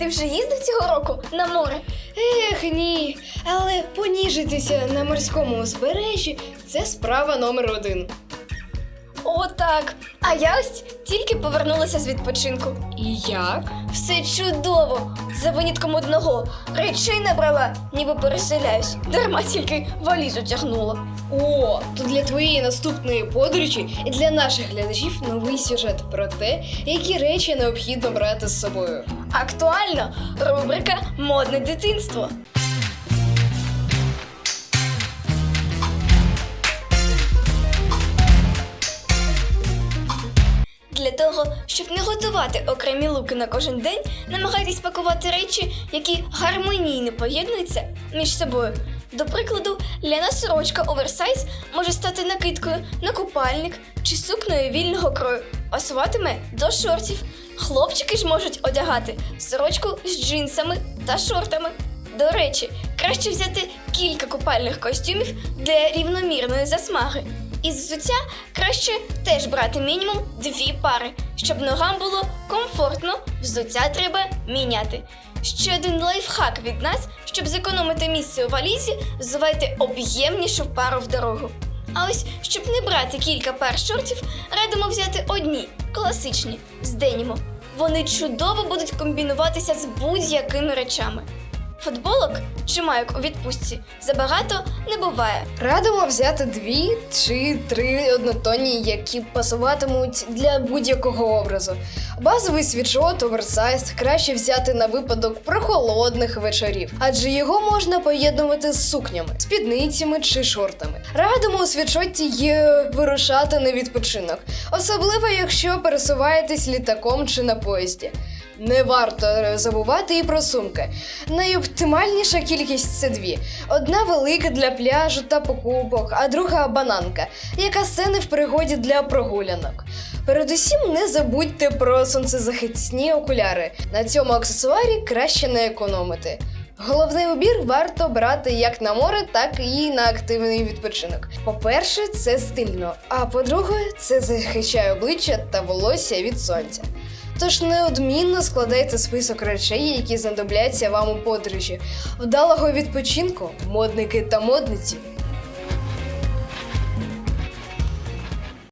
ти вже їздив цього року на море? Ех, ні. Але поніжитися на морському узбережжі це справа номер один. О, так. А я ось тільки повернулася з відпочинку. І як? Все чудово! За винятком одного речей набрала, ніби переселяюсь. Дарма тільки валізу тягнула. О, то для твоєї наступної подорожі і для наших глядачів новий сюжет про те, які речі необхідно брати з собою. Актуально рубрика Модне дитинство. Того, щоб не готувати окремі луки на кожен день, намагайтесь пакувати речі, які гармонійно поєднуються між собою. До прикладу, ляна сорочка оверсайз може стати накидкою на купальник чи сукнею вільного крою, пасуватиме до шортів. Хлопчики ж можуть одягати сорочку з джинсами та шортами. До речі, краще взяти кілька купальних костюмів для рівномірної засмаги. Із взуття краще теж брати мінімум дві пари, щоб ногам було комфортно, взуття треба міняти. Ще один лайфхак від нас, щоб зекономити місце у валізі, взувайте об'ємнішу пару в дорогу. А ось, щоб не брати кілька пар шортів, радимо взяти одні класичні з деніму. Вони чудово будуть комбінуватися з будь-якими речами. Футболок чи майок у відпустці забагато не буває. Радимо взяти дві чи три однотонні, які пасуватимуть для будь-якого образу. Базовий світшот, оверсайз краще взяти на випадок прохолодних вечорів, адже його можна поєднувати з сукнями, спідницями чи шортами. Радимо у світшоті є вирушати на відпочинок, особливо якщо пересуваєтесь літаком чи на поїзді. Не варто забувати і про сумки. Найоптимальніша кількість це дві: одна велика для пляжу та покупок, а друга бананка, яка стане в пригоді для прогулянок. Передусім, не забудьте про сонцезахисні окуляри. На цьому аксесуарі краще не економити. Головний убір варто брати як на море, так і на активний відпочинок. По-перше, це стильно, а по-друге, це захищає обличчя та волосся від сонця. Тож неодмінно складайте список речей, які знадобляться вам у подорожі. Вдалого відпочинку, модники та модниці!